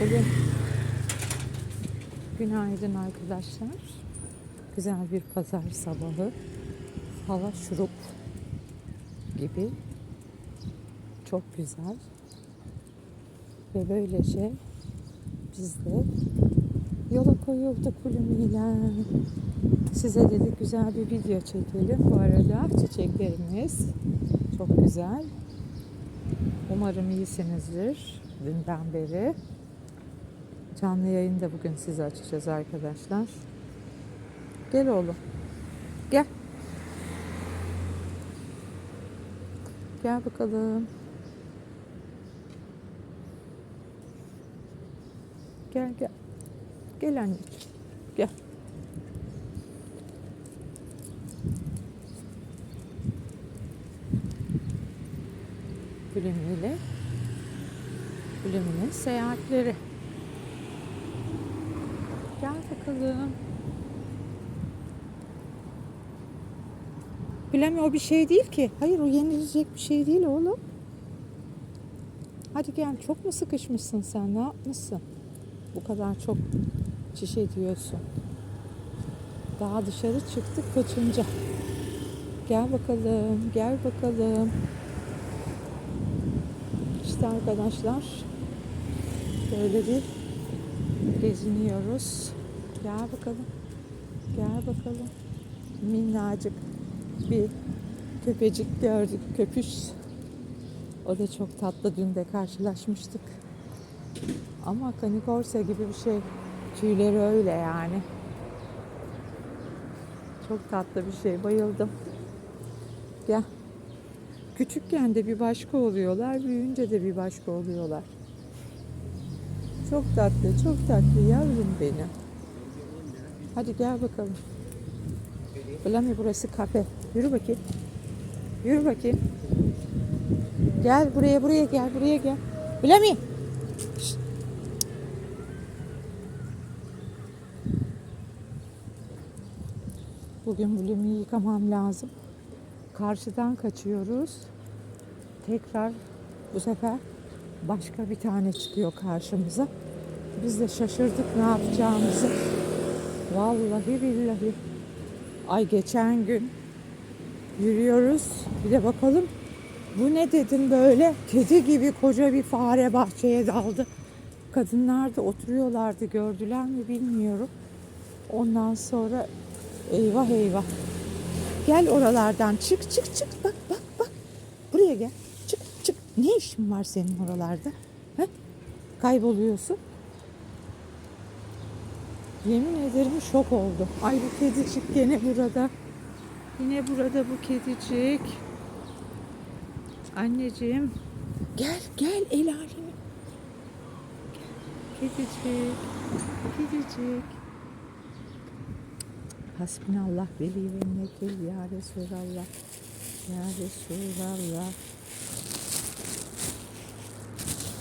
bakalım. Günaydın arkadaşlar. Güzel bir pazar sabahı. Hava şurup gibi. Çok güzel. Ve böylece biz de yola koyulduk kulübüyle. Size dedik güzel bir video çekelim. Bu arada çiçeklerimiz çok güzel. Umarım iyisinizdir dünden beri. Canlı yayını da bugün size açacağız arkadaşlar. Gel oğlum. Gel. Gel bakalım. Gel gel. Gel anneciğim. Gel. Bölümüyle bölümünün seyahatleri. Bakalım. Bilemi o bir şey değil ki. Hayır o yenilecek bir şey değil oğlum. Hadi gel çok mu sıkışmışsın sen? Ne yapmışsın? Bu kadar çok çiş ediyorsun. Daha dışarı çıktık kaçınca. Gel bakalım, gel bakalım. İşte arkadaşlar böyle bir geziniyoruz. Gel bakalım. Gel bakalım. Minnacık bir köpecik gördük. Köpüş. O da çok tatlı. Dün de karşılaşmıştık. Ama kanikorsa gibi bir şey. Tüyleri öyle yani. Çok tatlı bir şey. Bayıldım. Gel. Küçükken de bir başka oluyorlar. Büyüyünce de bir başka oluyorlar. Çok tatlı, çok tatlı yavrum benim. Hadi gel bakalım. Blami burası kafe. Yürü bakayım. Yürü bakayım. Gel buraya, buraya gel, buraya gel. Blami. Bugün Blami'yi yıkamam lazım. Karşıdan kaçıyoruz. Tekrar bu sefer başka bir tane çıkıyor karşımıza. Biz de şaşırdık ne yapacağımızı. Vallahi billahi. Ay geçen gün yürüyoruz. Bir de bakalım bu ne dedim böyle kedi gibi koca bir fare bahçeye daldı. Kadınlar da oturuyorlardı gördüler mi bilmiyorum. Ondan sonra eyvah eyvah. Gel oralardan çık çık çık bak bak bak. Buraya gel. Çık çık. Ne işin var senin oralarda? He? Kayboluyorsun. Yemin ederim şok oldum. Ay bu kedicik gene burada. Yine burada bu kedicik. Anneciğim. Gel gel el alemi. Kedicik. Kedicik. Hasbinallah veli ve nekil ya Resulallah. Ya Resulallah.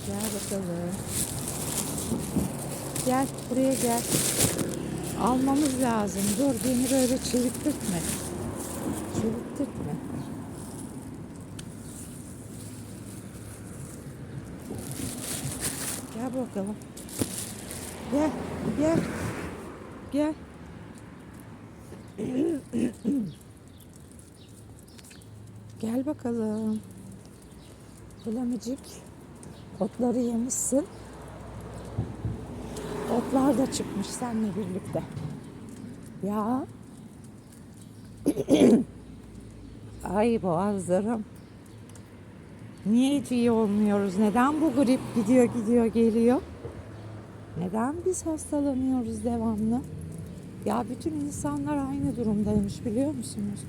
Gel bakalım. Gel buraya gel. Almamız lazım. Dur beni böyle çevirttirtme. Çevirttirtme. Gel bakalım. Gel, gel. Gel. Gel bakalım. Bulamıcık. Otları yemişsin. Otlar da çıkmış seninle birlikte. Ya. Ay boğazlarım. Niye hiç iyi olmuyoruz? Neden bu grip gidiyor gidiyor geliyor? Neden biz hastalanıyoruz devamlı? Ya bütün insanlar aynı durumdaymış biliyor musunuz?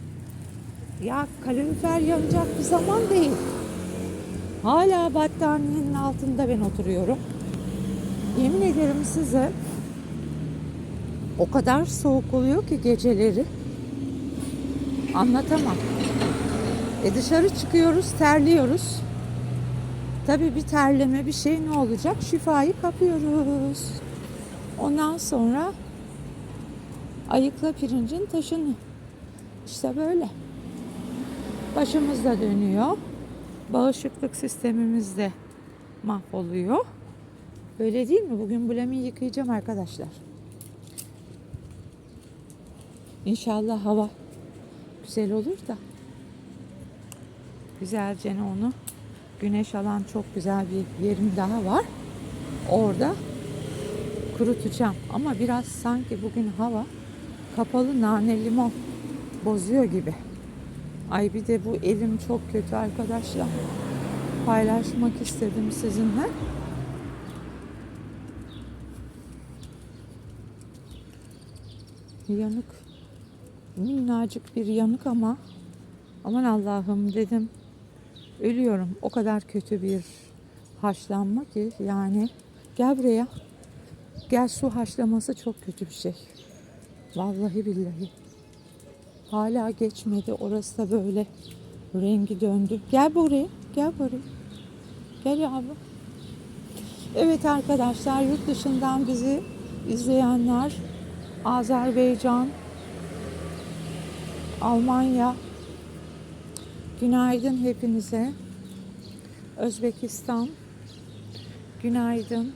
Ya kalorifer yanacak bir zaman değil. Hala battaniyenin altında ben oturuyorum. Yemin ederim size o kadar soğuk oluyor ki geceleri. Anlatamam. E dışarı çıkıyoruz, terliyoruz. Tabii bir terleme bir şey ne olacak? Şifayı kapıyoruz. Ondan sonra ayıkla pirincin taşını. İşte böyle. Başımız da dönüyor. Bağışıklık sistemimiz de mahvoluyor. Öyle değil mi? Bugün bulemi yıkayacağım arkadaşlar. İnşallah hava güzel olur da güzelce onu güneş alan çok güzel bir yerim daha var. Orada kurutacağım. Ama biraz sanki bugün hava kapalı nane limon bozuyor gibi. Ay bir de bu elim çok kötü arkadaşlar. Paylaşmak istedim sizinle. Yanık. Minnacık bir yanık ama aman Allah'ım dedim. Ölüyorum. O kadar kötü bir haşlanma ki yani gel buraya. Gel su haşlaması çok kötü bir şey. Vallahi billahi. Hala geçmedi. Orası da böyle rengi döndü. Gel buraya. Gel buraya. Gel yavrum. Evet arkadaşlar yurt dışından bizi izleyenler Azerbaycan, Almanya, günaydın hepinize. Özbekistan, günaydın.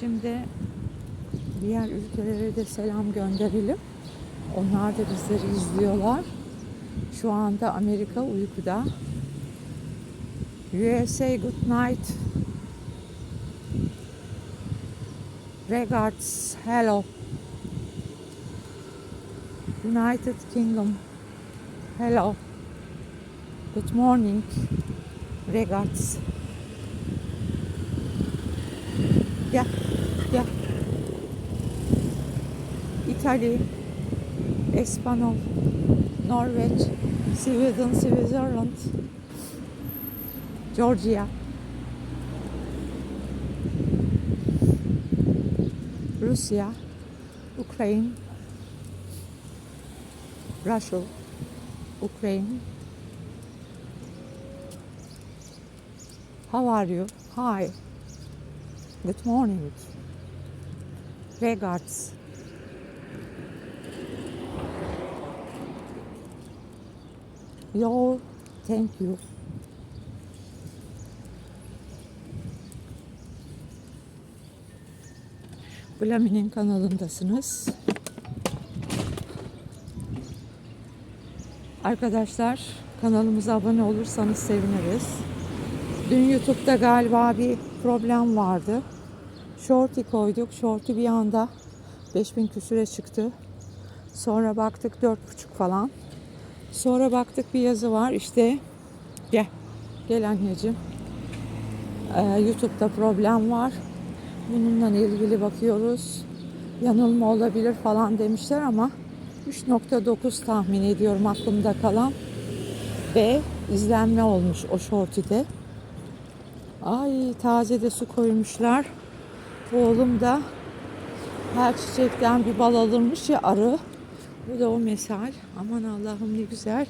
Şimdi diğer ülkelere de selam gönderelim. Onlar da bizleri izliyorlar. Şu anda Amerika uykuda. USA good night. Regards, hello. United Kingdom, hello. Good morning. Regards. Gel, gel. İtalya, Espanol, Norveç, Sweden, Switzerland, Georgia, Rusya, Ukraine, Russia, Ukraine. How are you? Hi. Good morning. Regards. Your thank you. Blami'nin kanalındasınız. Arkadaşlar kanalımıza abone olursanız seviniriz. Dün YouTube'da galiba bir problem vardı. Shorty koyduk. Shorty bir anda 5000 küsüre çıktı. Sonra baktık 4,5 falan. Sonra baktık bir yazı var işte gel gel anneciğim. Ee, YouTube'da problem var. Bununla ilgili bakıyoruz. Yanılma olabilir falan demişler ama 3.9 tahmin ediyorum aklımda kalan. Ve izlenme olmuş o shorty'de ay taze de su koymuşlar. Oğlum da her çiçekten bir bal alırmış ya arı bu da o mesal. Aman Allah'ım ne güzel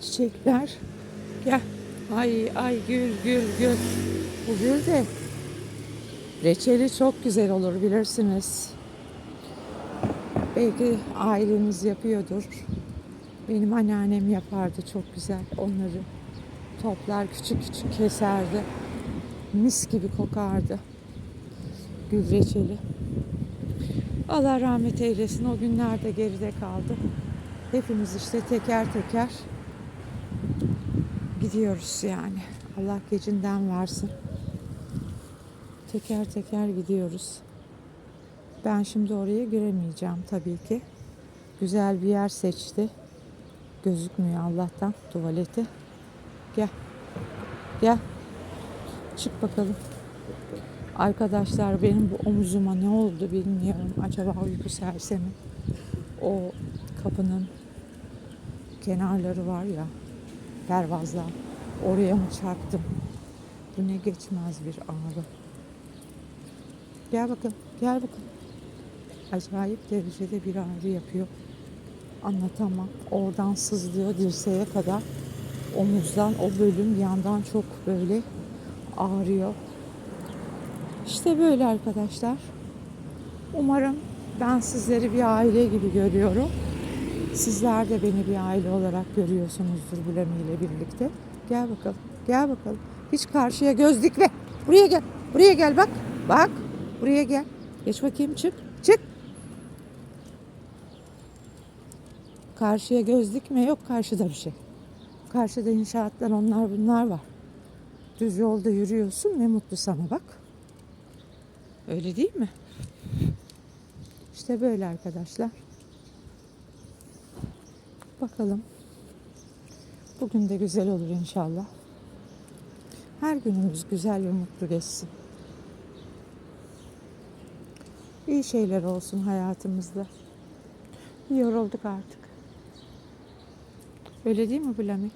çiçekler. Gel. Ay ay gül gül gül. Bu gül de reçeli çok güzel olur bilirsiniz. Belki aileniz yapıyordur. Benim anneannem yapardı çok güzel onları. Toplar küçük küçük keserdi. Mis gibi kokardı. Gül reçeli. Allah rahmet eylesin. O günler de geride kaldı. Hepimiz işte teker teker gidiyoruz yani. Allah gecinden versin. Teker teker gidiyoruz. Ben şimdi oraya giremeyeceğim tabii ki. Güzel bir yer seçti. Gözükmüyor Allah'tan tuvaleti. Gel. Gel. Çık bakalım. Arkadaşlar benim bu omuzuma ne oldu bilmiyorum. Acaba uyku sersemi. O kapının kenarları var ya pervazlar. Oraya mı çarptım? Bu ne geçmez bir ağrı. Gel bakalım. Gel bakalım. Acayip derecede bir ağrı yapıyor. Anlatamam. Oradan sızlıyor dirseğe kadar. Omuzdan o bölüm yandan çok böyle ağrıyor. İşte böyle arkadaşlar. Umarım Ben sizleri bir aile gibi görüyorum. Sizler de beni bir aile olarak görüyorsunuzdur Bulemi ile birlikte. Gel bakalım. Gel bakalım. Hiç karşıya göz dikme. Buraya gel. Buraya gel bak. Bak. Buraya gel. Geç bakayım çık. Çık. Karşıya göz dikme yok karşıda bir şey. Karşıda inşaatlar onlar bunlar var. Düz yolda yürüyorsun ne mutlu sana bak. Öyle değil mi? İşte böyle arkadaşlar. Bakalım. Bugün de güzel olur inşallah. Her günümüz güzel ve mutlu geçsin. İyi şeyler olsun hayatımızda. Yorulduk artık. Öyle değil mi Bülent?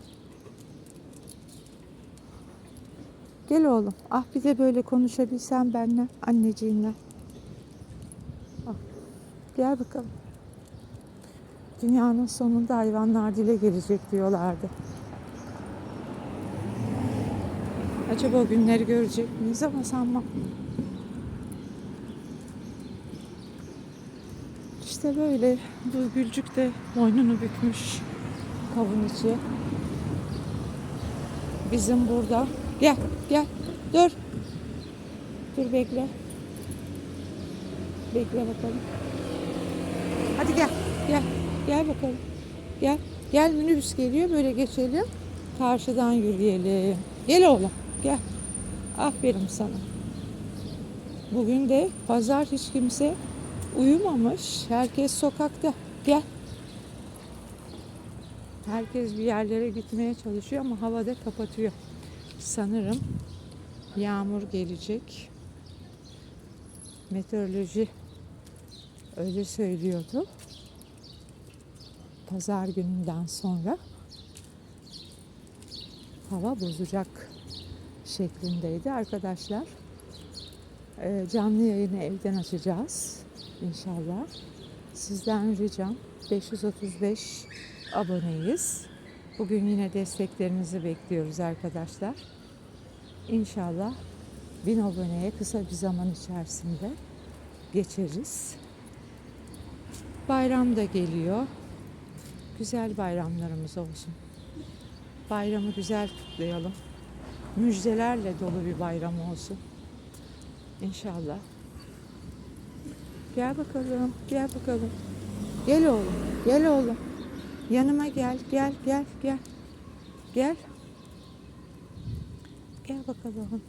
Gel oğlum. Ah bir de böyle konuşabilsem benimle, anneciğinle. Ah, Gel bakalım. Dünyanın sonunda hayvanlar dile gelecek diyorlardı. Acaba o günleri görecek miyiz ama sanmam. İşte böyle bu gülcük de boynunu bükmüş kavun içi. Bizim burada. Gel gel dur. Dur bekle. Bekle bakalım. Hadi gel gel gel bakalım. Gel gel minibüs geliyor böyle geçelim. Karşıdan yürüyelim. Gel oğlum gel. Aferin sana. Bugün de pazar hiç kimse uyumamış. Herkes sokakta. Gel. Herkes bir yerlere gitmeye çalışıyor ama havada kapatıyor. Sanırım yağmur gelecek. Meteoroloji öyle söylüyordu. Pazar gününden sonra hava bozacak şeklindeydi arkadaşlar. Ee, canlı yayını evden açacağız inşallah. Sizden ricam 535 aboneyiz. Bugün yine desteklerinizi bekliyoruz arkadaşlar. İnşallah 1000 aboneye kısa bir zaman içerisinde geçeriz. Bayram da geliyor. Güzel bayramlarımız olsun. Bayramı güzel kutlayalım. Müjdelerle dolu bir bayram olsun. İnşallah. Gel bakalım, gel bakalım. Gel oğlum, gel oğlum. Yanıma gel, gel, gel, gel. Gel. Gel bakalım.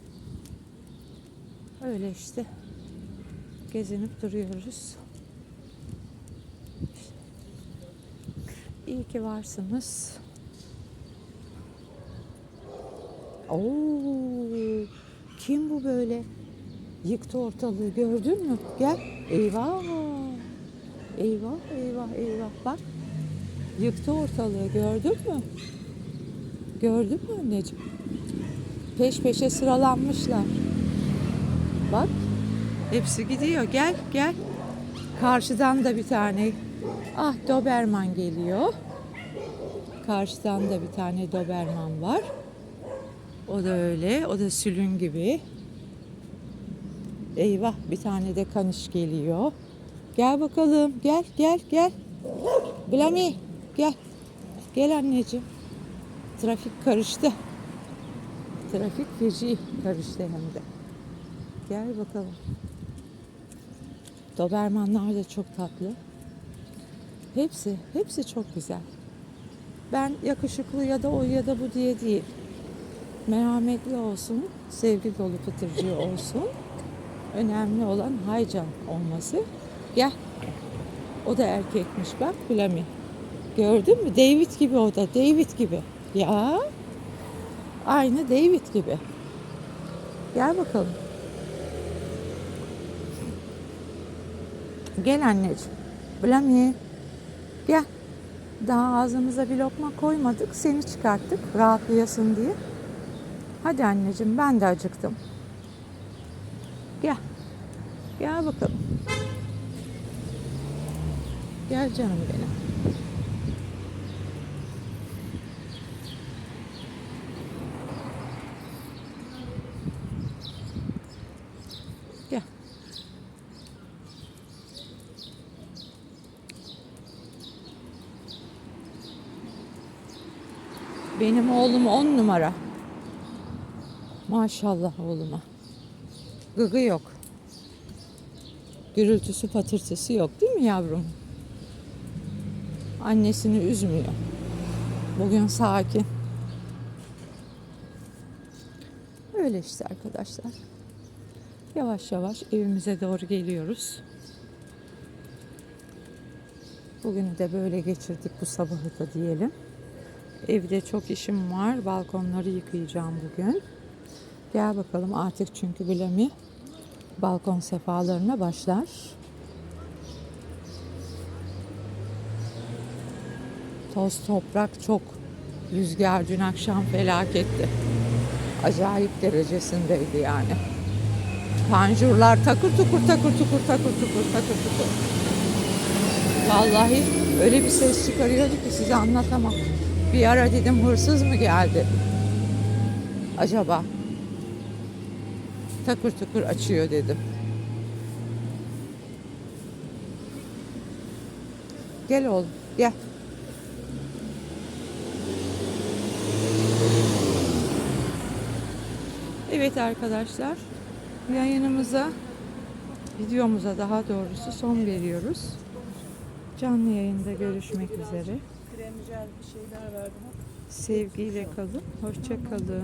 Öyle işte. Gezinip duruyoruz. İyi ki varsınız. Oo, kim bu böyle? Yıktı ortalığı gördün mü? Gel. Eyvah. Eyvah, eyvah, eyvah. Bak. Yıktı ortalığı gördün mü? Gördün mü anneciğim? Peş peşe sıralanmışlar. Bak. Hepsi gidiyor. Gel, gel. Karşıdan da bir tane. Ah Doberman geliyor. Karşıdan da bir tane Doberman var. O da öyle. O da sülün gibi. Eyvah bir tane de kaniş geliyor. Gel bakalım. Gel gel gel. Blami gel. Gel anneciğim. Trafik karıştı. Trafik feci karıştı hem de. Gel bakalım. Dobermanlar da çok tatlı. Hepsi, hepsi çok güzel. Ben yakışıklı ya da o ya da bu diye değil. Merhametli olsun, sevgi dolu pıtırcığı olsun. Önemli olan haycan olması. Gel. O da erkekmiş bak Blami. Gördün mü? David gibi o da. David gibi. Ya. Aynı David gibi. Gel bakalım. Gel anneciğim. Blami. Gel. Daha ağzımıza bir lokma koymadık. Seni çıkarttık rahatlayasın diye. Hadi anneciğim ben de acıktım. Gel. Gel bakalım. Gel canım benim. Benim oğlum on numara. Maşallah oğluma. Gıgı yok. Gürültüsü patırtısı yok değil mi yavrum? Annesini üzmüyor. Bugün sakin. Öyle işte arkadaşlar. Yavaş yavaş evimize doğru geliyoruz. Bugünü de böyle geçirdik bu sabahı da diyelim. Evde çok işim var. Balkonları yıkayacağım bugün. Gel bakalım artık çünkü Bilemi balkon sefalarına başlar. Toz toprak çok. Rüzgar dün akşam felaketti. Acayip derecesindeydi yani. Panjurlar takır tukur takır tukur takır tukur takır tukur. Vallahi öyle bir ses çıkarıyordu ki size anlatamam. Bir ara dedim hırsız mı geldi? Acaba? Takır tukur açıyor dedim. Gel oğlum gel. Evet arkadaşlar yayınımıza videomuza daha doğrusu son veriyoruz. Canlı yayında görüşmek üzere. Kremjel bir şeyler verdim. Sevgiyle kalın. Hoşça kalın.